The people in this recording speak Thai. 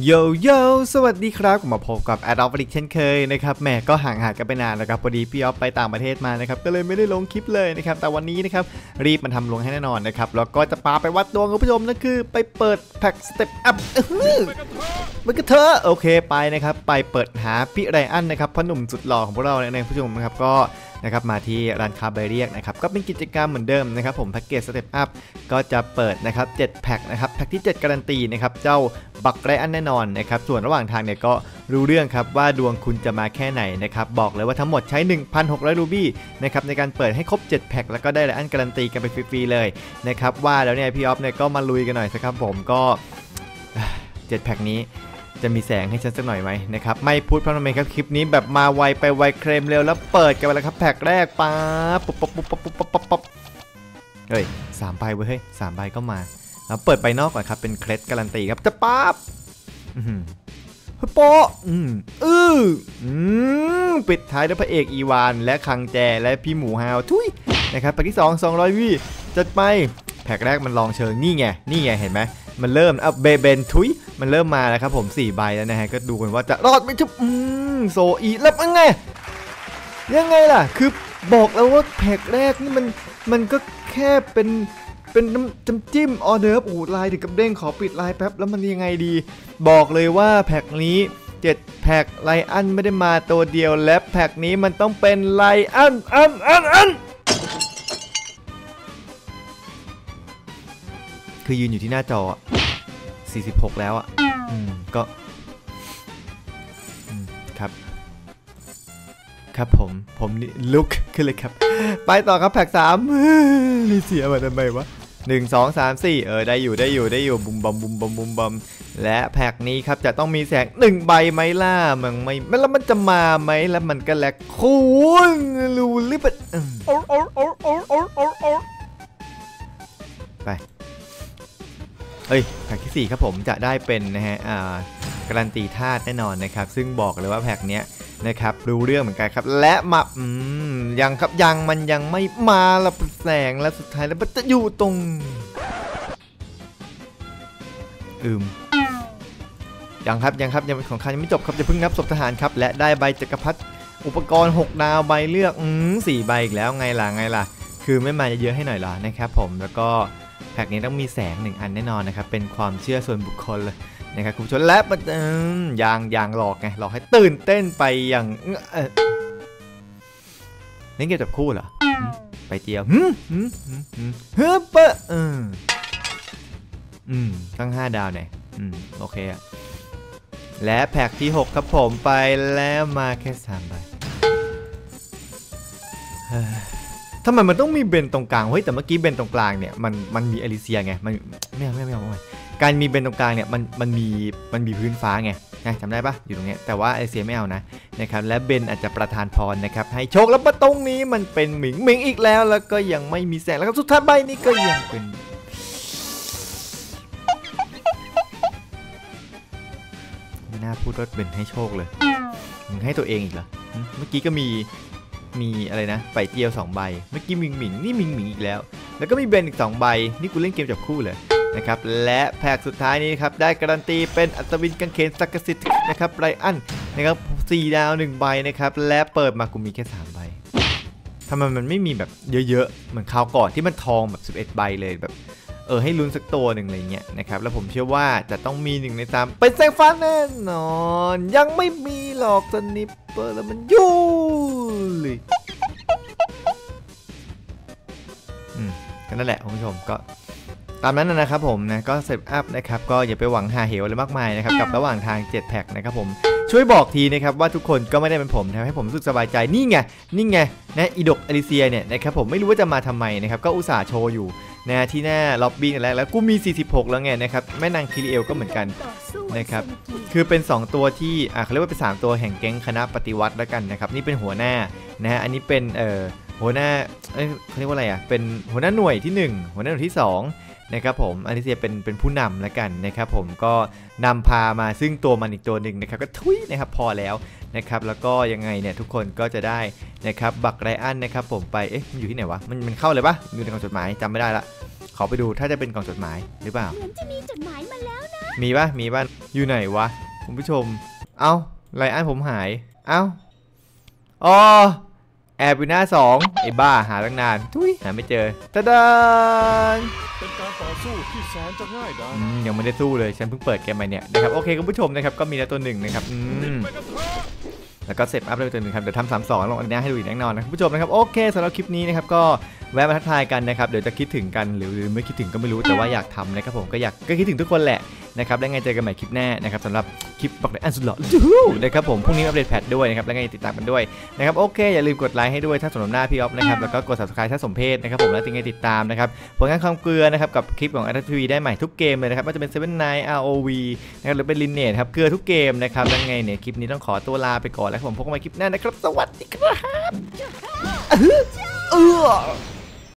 โยโยสวัสดีครับกลับมาพบกับแอดออฟลิกเช่นเคยนะครับแหม่ก็ห่างหายกันไปนานแล้วครับพอดีพี่ออฟไปต่างประเทศมานะครับก็เลยไม่ได้ลงคลิปเลยนะครับแต่วันนี้นะครับรีบมาทำลงให้แน่นอนนะครับแล้วก็จะพาไปวัดดวงคุณผู้ชมนั่นคือ ไปเปิดแพ็กสเต็ปอัพมันก็เถอโอเคไปนะครับไปเปิดหาพี่ไรอันนะครับพ่อหนุ่มสุดหล่อของพวกเราในผู้ชมนะครับก็ นะครับมาที่ร้านคาเบเรียกนะครับก็เป็นกิจกรรมเหมือนเดิมนะครับผมแพ็กเกจสเต็ปอัพก็จะเปิดนะครับ7แพ็กนะครับแพ็กที่ 7 การันตีนะครับเจ้าบักไรอันแน่นอนนะครับส่วนระหว่างทางเนี่ยก็รู้เรื่องครับว่าดวงคุณจะมาแค่ไหนนะครับบอกเลยว่าทั้งหมดใช้ 1,600 รูบี้นะครับในการเปิดให้ครบ 7 แพ็กแล้วก็ได้ไรอันการันตีกันไปฟรีๆเลยนะครับว่าแล้วเนี่ยพี่ออฟเนี่ยก็มาลุยกันหน่อยสักครับผมก็7แพ็กนี้ จะมีแสงให้ฉันสักหน่อยไหมนะครับไม่พูดพร่ำทำเพลครับคลิปนี้แบบมาไวไปไวเครมเร็วแล้วเปิดกันไปแล้วครับแพ็กแรกป๊าปุ๊บปุ๊บปุ๊บปุ๊บปุ๊บปุ๊บปุ๊บเฮ้ยสามใบเว้ยเฮ้ยสามใบก็มาแล้วเปิดใบนอกก่อนครับเป็นเครดการันตีครับจะป๊าบฮ้ยโปะอืมอืออืมปิดท้ายด้วยพระเอกอีวาน และคังแจและพี่หมูฮาวทุยนะครับแพ็กที่สอง200วิจัดไปแพ็กแรกมันลองเชิงนี่ไงนี่ไงเห็นไหมมันเริ่มอะเบเบนทุย มันเริ่มมาแล้วครับผม4ใบแล้วนะฮะก็ดูกันว่าจะรอดไหมชุบอืมโซอีแล้วยังไงยังไงล่ะ คือบอกแล้วว่าแพ็กแรกนี่มันมันก็แค่เป็นเป็นน้ำจิ้มออเดิร์ฟโอ้ลายถึงกับเด้งขอปิดลายแป๊บแล้วมันยังไงดี บอกเลยว่าแพ็กนี้7แพ็กไลอันไม่ได้มาตัวเดียวและแพ็กนี้มันต้องเป็นไลอันอันอันอันคือยืนอยู่ที่หน้าจอ 46 แล้วอะอืมก็อืมครับ ครับผม ผมนี่ลุกขึ้นเลยครับ ไปต่อครับแพ็กสามนี่เสียมาทำไมวะหนึ่งสองสามสี่เออได้อยู่ได้อยู่ได้อยู่บุมบอมบุมบอมบุมบอมและแพ็กนี้ครับจะต้องมีแสงหนึ่งใบไหมล่ะมันไม่ไม่แล้วมันจะมาไหมแล้วมันก็แลกคูณรูลิบอืมไป เอ้ยแพ็กที่4ครับผมจะได้เป็นนะฮะอ่าการันตีธาตุแน่นอนนะครับ ซึ่งบอกเลยว่าแพ็กเนี้ยนะครับรู้เรื่องเหมือนกันครับ และมาอืมยังครับยังมันยังไม่มาละแสงและสุดท้ายแล้วมันจะอยู่ตรงอืมยังครับยังครับยังของคันยังไม่จบครับจะเพิ่งนับศพทหารครับ และได้ใบจักรพรรดิอุปกรณ์ 6 ดาวใบเลือกอืมสี่ใบอีกแล้วไงล่ะไงล่ะ คือไม่มาเยอะๆให้หน่อยเหรอนะครับ ผมแล้วก็ แพ็กนี้ต้องมีแสงหนึ่งอันแน่นอนนะครับ เป็นความเชื่อส่วนบุคคลเลยนะครับคุณผู้ชมและมันอืมยางยางหลอกไงหลอกให้ตื่นเต้นไปอย่างเอ่อเล่นเกมจับคู่เหรอ ไปเจียวหืมหืมหืมหืมเปะอืมตั้ง5ดาวเนี่ยอืมโอเคอะและแพ็กที่ 6 ครับผมไปแล้วมาแค่3ใบ ทำไมมันต้องมีเบนตรงกลางเฮ้ยแต่เมื่อกี้เบนตรงกลางเนี่ยมันมันมีอลิเซียไงมันไม่เอาไม่เอาไม่เอาไม่การมีเบนตรงกลางเนี่ยมันมันมีมันมีพื้นฟ้าไงนะจำได้ปะอยู่ตรงเนี้ยแต่ว่าอลิเซียไม่เอานะนะครับและเบนอาจจะประทานพรนะครับให้โชคแล้วมาตรงนี้มันเป็นหมิงหมิงอีกแล้ว แล้วก็ยังไม่มีแสงแล้วก็สุดท้ายใบนี้ก็ยังเป็นไม่น่าพูดว่าเบนให้โชคเลยมึงให้ตัวเองอีกเหรอเมื่อกี้ก็มี มีอะไรนะไปเจียว2ใบเมื่อกี้มิงหมิงนี่มิงหมิงอีกแล้ว แล้วก็มีเบนอีก 2 ใบ นี่กูเล่นเกมจับคู่เลยนะครับและแพ็กสุดท้ายนี้ครับได้การันตีเป็นอัศวินกังเขนศักสิทธิ์นะครับไรอันนะครับ4ดาว1ใบนะครับและเปิดมากูมีแค่3ใบทำไมมันไม่มีแบบเยอะๆ เหมือนคราวก่อนที่มันทองแบบ 11 ใบเลยแบบเออให้ลุ้นสักตัวหนึ่งอะไรเงี้ยนะครับแล้วผมเชื่อว่าจะต้องมีหนึ่งในสามเป็นแซงฟ้าแน่นอน ยังไม่มีหรอกสนิปเปอร์แล้วมันอยู่ ยอืมก็นั่นแหละคุณผู้ชมก็ตามนั้นนะครับผมนะก็เซตอัพนะครับก็อย่าไปหวังหาเหวอะไรมากมายนะครับกับระหว่างทาง7แพ็กนะครับผมช่วยบอกทีนะครับว่าทุกคนก็ไม่ได้เป็นผมทำให้ผมรู้สึกสบายใจนี่ไงนี่ไงนะอีดกอลิเซียเนี่ยนะครับผมไม่รู้ว่าจะมาทำไมนะครับก็อุตส่าห์โชว์อยู่ นะที่หน้าล็อบบี้นั่นแหละแล้วกูมี 46 แล้วไงนะครับแม่นางคิริเอลก็เหมือนกันนะครับคือเป็น 2 ตัวที่อ่าเขาเรียกว่าเป็น 3 ตัวแห่งแก๊งคณะปฏิวัติแล้วกันนะครับนี่เป็นหัวหน้านะฮะอันนี้เป็นเอ่อ หัวหน้าเอ้ยเขาเรียกว่าอะไรอะ เป็นหัวหน้าหน่วยที่ 1 หัวหน้าหน่วยที่ 2 นะครับผมอันนี้จะเป็นเป็นผู้นำแล้วกันนะครับผมก็นำพามาซึ่งตัวมันอีกตัวหนึ่งนะครับก็ทุยนะครับพอแล้วนะครับแล้วก็ยังไงเนี่ยทุกคนก็จะได้นะครับบักไรอันนะครับผมไปเอ๊ะมันอยู่ที่ไหนวะมันมันเข้าเลยปะอยู่ในกล่องจดหมายจำไม่ได้ละขอไปดูถ้าจะเป็นกล่องจดหมายหรือเปล่า เหมือนจะมีจดหมายมาแล้วนะ มีปะมีปะอยู่ไหนวะคุณผู้ชม เอ้าไลอ้อนผมหาย เอ้าอ๋อ แอบอยู่หน้าสองไอ้บ้าหาตั้งนานทุยหาไม่เจอตะดานเป็นการต่อสู้ที่แสนจะง่ายดายอืมยังไม่ได้สู้เลยฉันเพิ่งเปิดเกมไปเนี่ยนะครับโอเคคุณผู้ชมนะครับก็มีแล้วตัวหนึ่งนะครับอืมไปกันเถอะแล้วก็เซฟอัพเลยตัวหนึ่งครับเดี๋ยวทำสามสองลงอันนี้ให้ดูอีกแน่นอนนะคุณผู้ชมนะครับโอเคสำหรับคลิปนี้นะครับก็แวะมาทักทายกันนะครับเดี๋ยวจะคิดถึงกันหรือหรือไม่คิดถึงก็ไม่รู้แต่ว่าอยากทำนะครับผมก็อยากก็คิดถึงทุกคนแหละ นะครับแล้วไงเจอกันใหม่คลิปหน้านะครับสำหรับคลิปบอกเลยอันสุดหล่อจู๊นะครับผมพรุ่งนี้อัปเดตแพทด้วยนะครับแล้วไงติดตามกันด้วยนะครับโอเคอย่าลืมกดไลค์ให้ด้วยถ้าสน้ำหน้าพี่ออฟนะครับแล้วก็กด subscribe ถ้าสมเพศนะครับผมแล้วยังไงติดตามนะครับผลงานความเกลือนะครับกับคลิปของอัตทีวีได้ใหม่ทุกเกมเลยนะครับว่าจะเป็น7 9 ROV นะครับหรือเป็นลินเนตครับเกลือทุกเกมนะครับแล้วไงเนี่ยคลิปนี้ต้องขอตัวลาไปก่อนแล้วผมพบกันใหม่คลิปหน้านะครับสวัสดีครับเออ